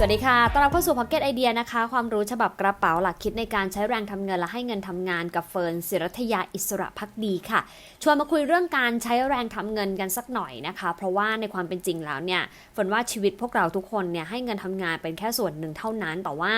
สวัสดีค่ะ ต้อนรับเข้าสู่ Pocket Idea นะคะ ความรู้ฉบับกระเป๋าหลักคิดในการใช้แรงทำเงินและให้เงินทำงานกับเฟิร์นศิรัทยาอิสระพักดีค่ะ ชวนมาคุยเรื่องการใช้แรงทำเงินกันสักหน่อยนะคะ เพราะว่าในความเป็นจริงแล้วเนี่ยเฟิร์นว่าชีวิตพวกเราทุกคนเนี่ยให้เงินทำงานเป็นแค่ส่วนหนึ่งเท่านั้น แต่ว่า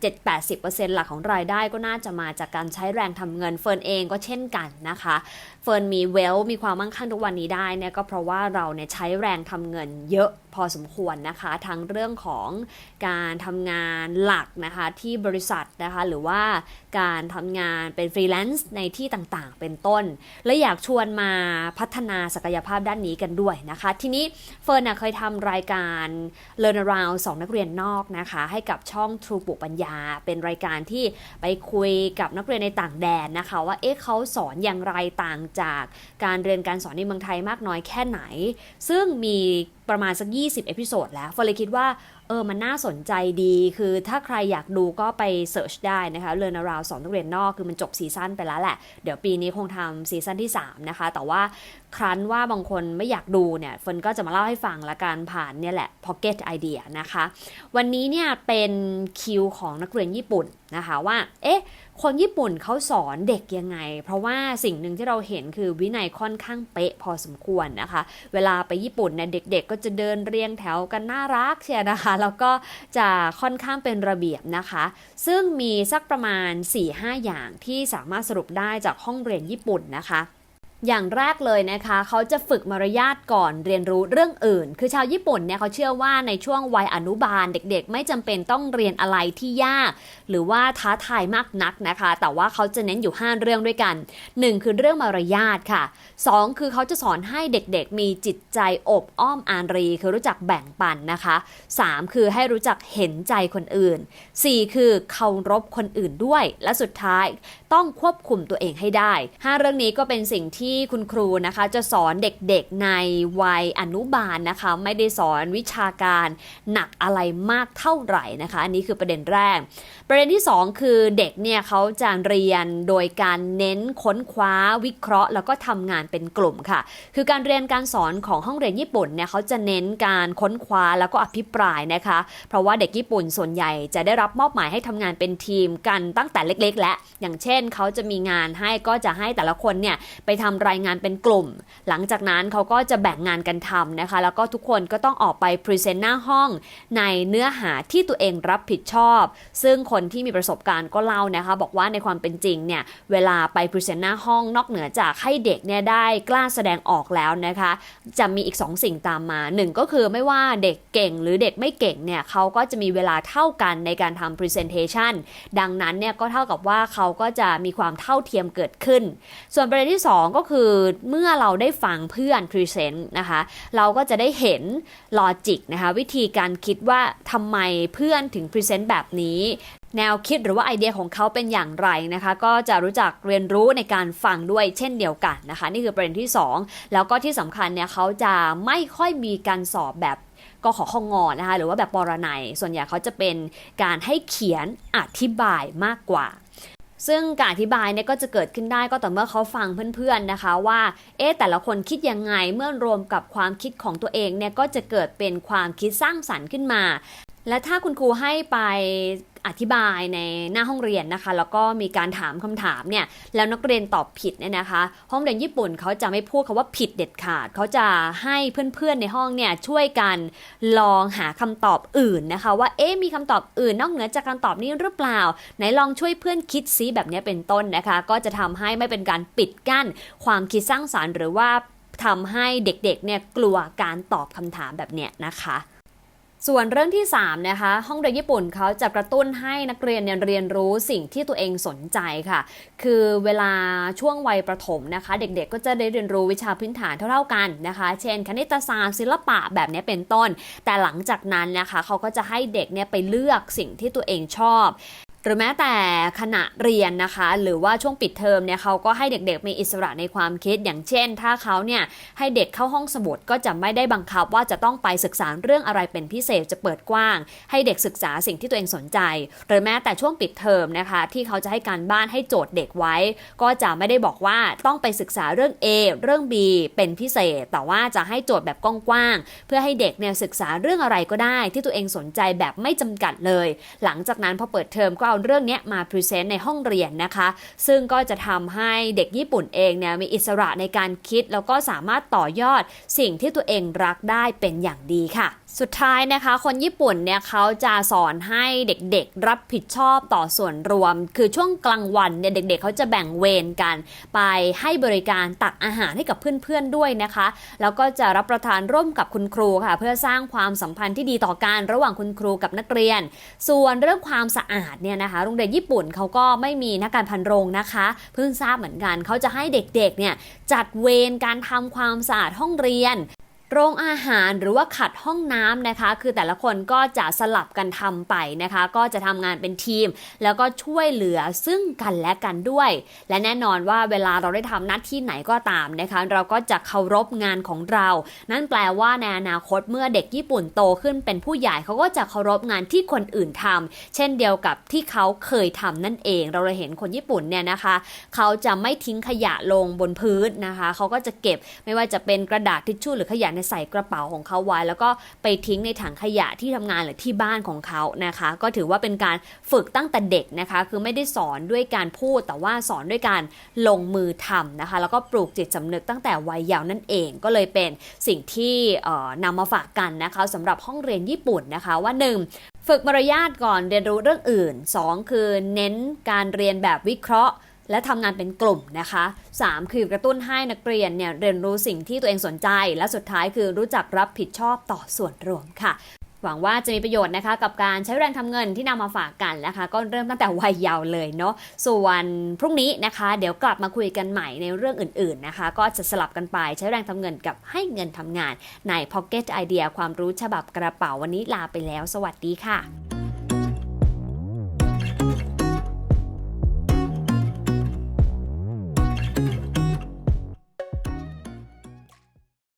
เจ็ดแปดสิบเปอร์เซ็นต์หลักของรายได้ก็น่าจะมาจากการใช้แรงทำเงิน เฟิร์นเองก็เช่นกันนะคะ เฟิร์นมีเวลมีความมั่งคั่งทุกวันนี้ได้เนี่ยก็เพราะว่าเราเนี่ยใช้แรงทำเงินเยอะพอสมควรนะคะทั้งเรื่องของการทำงานหลักนะคะที่บริษัทนะคะหรือว่าการทำงานเป็นฟรีแลนซ์ในที่ต่างๆ เป็นต้น และอยากชวนมาพัฒนาศักยภาพด้านนี้กันด้วยนะคะ ทีนี้เฟิร์นเคยทำรายการ Learn Around สองนักเรียนนอกนะคะให้กับช่อง True ปุปัญญา เป็นรายการที่ไปคุยกับนักเรียนในต่างแดนนะคะ ว่าเอ๊ะเขาสอนอย่างไรต่างจากการเรียนการสอนในเมืองไทยมากน้อยแค่ไหน ซึ่งมีประมาณสัก 20 เอพิโซดแล้วเฟิร์นเลยคิดว่าเออมันน่าสนใจดี คือถ้าใครอยากดูก็ไปเสิร์ชได้นะคะเรียนราวสอนนักเรียนนอกคือมันจบซีซั่นไปแล้วแหละ เดี๋ยวปีนี้คงทำซีซั่นที่ 3 นะคะ แต่ว่า ครั้นว่าบางคนไม่อยากดูเนี่ยเฟิร์นก็จะมาเล่าให้ฟังละกันผ่านเนี่ยแหละ Pocket Idea นะคะ วันนี้เนี่ยเป็นคิวของนักเรียนญี่ปุ่นนะคะว่า เอ๊ะ คนญี่ปุ่นเขาสอนเด็กยังไง เพราะว่าสิ่งหนึ่งที่เราเห็นคือวินัยค่อนข้างเป๊ะพอสมควรนะคะ เวลาไปญี่ปุ่นเนี่ยเด็กๆ ก็จะเดินเรียงแถวกันน่ารักเชียนะคะ แล้วก็จะค่อนข้างเป็นระเบียบนะคะ ซึ่งมีสักประมาณ 4-5 อย่างที่สามารถสรุปได้จากห้องเรียนญี่ปุ่นนะคะ อย่างแรกเลยนะคะ เขาจะฝึกมารยาทก่อนเรียนรู้เรื่องอื่น คือชาวญี่ปุ่นเนี่ยเขาเชื่อว่าในช่วงวัยอนุบาลเด็กๆ ไม่จำเป็นต้องเรียนอะไรที่ยาก หรือว่าท้าทายมากนักนะคะ แต่ว่าเขาจะเน้นอยู่ 5 เรื่องด้วยกัน 1 คือเรื่องมารยาทค่ะ 2 คือเขาจะสอนให้เด็กๆ มีจิตใจอบอ้อมอารี คือรู้จักแบ่งปันนะคะ 3 คือให้รู้จักเห็นใจคนอื่น 4 คือเคารพคนอื่นด้วยและสุดท้าย ต้องควบคุมตัวเองให้ได้ 5 เรื่องนี้ก็เป็นสิ่งที่คุณครูนะคะจะสอนเด็กๆในวัยอนุบาลนะคะ ไม่ได้สอนวิชาการหนักอะไรมากเท่าไหร่นะคะ อันนี้คือประเด็นแรก ประเด็นที่ 2 คือเด็กเนี่ยเขาจะเรียนโดยการเน้นค้นคว้าวิเคราะห์ แล้วก็ทำงานเป็นกลุ่มค่ะ คือการเรียนการสอนของห้องเรียนญี่ปุ่นเนี่ยเขาจะเน้นการค้นคว้าแล้วก็อภิปรายนะคะ เพราะว่าเด็กญี่ปุ่นส่วนใหญ่จะได้รับมอบหมายให้ทำงานเป็นทีมกันตั้งแต่เล็ก ๆ และอย่างเช่นเขาจะมีงานให้ก็จะให้แต่ละคนเนี่ยไปทำรายงานเป็นกลุ่ม หลังจากนั้นเขาก็จะแบ่งงานกันทำนะคะ แล้วก็ทุกคนก็ต้องออกไปพรีเซนต์หน้าห้อง ในเนื้อหาที่ตัวเองรับผิดชอบ ซึ่งคนที่มีประสบการณ์ก็เล่านะคะ บอกว่าในความเป็นจริงเนี่ยเวลาไปพรีเซนต์หน้าห้องนอกเหนือจากให้เด็กเนี่ยได้กล้าแสดงออกแล้วนะคะ จะมีอีก 2 สิ่งตามมา1ก็คือไม่ว่าเด็กเก่งหรือเด็กไม่เก่งเนี่ยเขาก็จะมีเวลาเท่ากันในการทำ presentation ดังนั้นเนี่ยก็เท่ากับว่าเขาก็จะมีความเท่าเทียมเกิดขึ้น ส่วนประเด็นที่ 2 ก็คือเมื่อเราได้ฟังเพื่อนพรีเซนต์นะคะ เราก็จะได้เห็นลอจิกนะคะวิธีการคิดว่าทำไมเพื่อนถึงพรีเซนต์แบบนี้แนวคิดหรือว่าไอเดียของเขาเป็นอย่างไรนะคะ ก็จะรู้จักเรียนรู้ในการฟังด้วยเช่นเดียวกันนะคะ นี่คือประเด็นที่ 2 แล้วก็ที่สำคัญเนี่ยเขาจะไม่ค่อยมีการสอบแบบกขอข้องอนะคะ หรือว่าแบบปรนัยส่วนใหญ่เขาจะเป็นการให้เขียนอธิบายมากกว่า ซึ่งการอธิบายเนี่ยก็จะเกิดขึ้นได้ก็ต่อเมื่อเขาฟังเพื่อนๆนะคะว่า เอ๊ะแต่ละคนคิดยังไงเมื่อรวมกับความคิดของตัวเองเนี่ยก็จะเกิดเป็นความคิดสร้างสรรค์ขึ้นมา และถ้าคุณครูให้ไปอธิบายในหน้าห้องเรียนนะคะ แล้วก็มีการถามคำถามเนี่ยแล้วนักเรียนตอบผิดเนี่ยนะคะ ห้องเรียนญี่ปุ่นเขาจะไม่พูดคาว่าผิดเด็ดขาด เขาจะให้เพื่อนๆในห้องเนี่ยช่วยกันลองหาคำตอบอื่นนะคะ ว่าเอ๊ะมีคำตอบอื่นนอกเหนือจากคำตอบนี้หรือเปล่า ไหนลองช่วยเพื่อนคิดซิแบบนี้เป็นต้นนะคะ ก็จะทำให้ไม่เป็นการปิดกั้น ความคิดสร้างสารรค์ หรือว่าทำให้เด็กๆเนี่ยกลัวการตอบคำถามแบบเนี้ยนะคะ ส่วนเรื่องที่ 3 นะคะ ห้องเรียนญี่ปุ่นเขาจะกระตุ้นให้นักเรียนเรียนรู้สิ่งที่ตัวเองสนใจค่ะ คือเวลาช่วงวัยประถมนะคะ เด็กๆ ก็จะได้เรียนรู้วิชาพื้นฐานเท่าๆกันนะคะ เช่น คณิตศาสตร์ศิลปะแบบนี้เป็นต้น แต่หลังจากนั้นนะคะเขาก็จะให้เด็กเนี่ยไปเลือกสิ่งที่ตัวเองชอบ หรือแม้แต่ขณะเรียนนะคะ หรือว่าช่วงปิดเทอมเนี่ยเขาก็ให้เด็กๆมีอิสระในความคิด อย่างเช่น ถ้าเขาเนี่ยให้เด็กเข้าห้องสมุดก็จะไม่ได้บังคับว่าจะต้องไปศึกษาเรื่องอะไรเป็นพิเศษจะเปิดกว้าง ให้เด็กศึกษาสิ่งที่ตัวเองสนใจ หรือแม้แต่ช่วงปิดเทอมนะคะ ที่เขาจะให้การบ้านให้โจทย์เด็กไว้ ก็จะไม่ได้บอกว่าต้องไปศึกษาเรื่อง A เรื่อง B เป็นพิเศษ แต่ว่าจะให้โจทย์แบบกว้างๆเพื่อให้เด็กเนี่ยศึกษาเรื่องอะไรก็ได้ ที่ตัวเองสนใจแบบไม่จำกัดเลย หลังจากนั้นพอเปิดเทอมก็เอาเรื่องนี้มาพรีเซนต์ในห้องเรียนนะคะ ซึ่งก็จะทำให้เด็กญี่ปุ่นเองเนี่ยมีอิสระในการคิด แล้วก็สามารถต่อยอดสิ่งที่ตัวเองรักได้เป็นอย่างดีค่ะ สุดท้ายนะคะ คนญี่ปุ่นเนี่ยเขาจะสอนให้เด็กๆรับผิดชอบต่อส่วนรวม คือช่วงกลางวันเนี่ยเด็กๆเขาจะแบ่งเวรกัน ไปให้บริการตักอาหารให้กับเพื่อนๆด้วยนะคะ แล้วก็จะรับประทานร่วมกับคุณครูค่ะ เพื่อสร้างความสัมพันธ์ที่ดีต่อกันระหว่างคุณครูกับนักเรียน ส่วนเรื่องความสะอาดเนี่ยนะคะโรงเรียนญี่ปุ่นเขาก็ไม่มีนักการพันโรงนะคะ เพิ่งทราบเหมือนกันเขาจะให้เด็กๆเนี่ยจัดเวรการทำความสะอาดห้องเรียน โรงอาหารหรือว่าขัดห้องน้ำนะคะ คือแต่ละคนก็จะสลับกันทำไปนะคะ ก็จะทำงานเป็นทีม แล้วก็ช่วยเหลือซึ่งกันและกันด้วย และแน่นอนว่าเวลาเราได้ทำหน้าที่ไหนก็ตามนะคะ เราก็จะเคารพงานของเรา นั่นแปลว่าในอนาคตเมื่อเด็กญี่ปุ่นโตขึ้นเป็นผู้ใหญ่เขาก็จะเคารพงานที่คนอื่นทำเช่นเดียวกับที่เขาเคยทำนั่นเอง เราเลยเห็นคนญี่ปุ่นเนี่ยนะคะ เขาจะไม่ทิ้งขยะลงบนพื้นนะคะ เขาก็จะเก็บไม่ว่าจะเป็นกระดาษทิชชู่หรือขยะในใส่กระเป๋าของเขาไว้ แล้วก็ไปทิ้งในถังขยะที่ทำงานหรือที่บ้านของเขานะคะ ก็ถือว่าเป็นการฝึกตั้งแต่เด็กนะคะ คือไม่ได้สอนด้วยการพูด แต่ว่าสอนด้วยการลงมือทำนะคะ แล้วก็ปลูกจิตสำนึกตั้งแต่วัยเยาว์นั่นเองก็เลยเป็นสิ่งที่เอ่อนำมาฝากกันนะคะสำหรับห้องเรียนญี่ปุ่นนะคะว่าหนึ่งฝึกมารยาทก่อนเรียนรู้เรื่องอื่น 2 คือเน้นการเรียนแบบวิเคราะห์ และทำงานเป็นกลุ่มนะคะ 3 คือกระตุ้นให้นักเรียนเนี่ยเรียนรู้สิ่งที่ตัวเองสนใจ และสุดท้ายคือรู้จักรับผิดชอบต่อส่วนรวมค่ะหวังว่าจะมีประโยชน์นะคะ กับการใช้แรงทำเงินที่นำมาฝากกันนะคะ ก็เริ่มตั้งแต่วัยเยาว์เลยเนาะส่วนพรุ่งนี้นะคะ เดี๋ยวกลับมาคุยกันใหม่ในเรื่องอื่น ๆนะคะ ก็จะสลับกันไปใช้แรงทำเงินกับให้เงินทำงาน ใน Pocket Idea ความรู้ฉบับกระเป๋าวันนี้ลาไปแล้ว สวัสดีค่ะ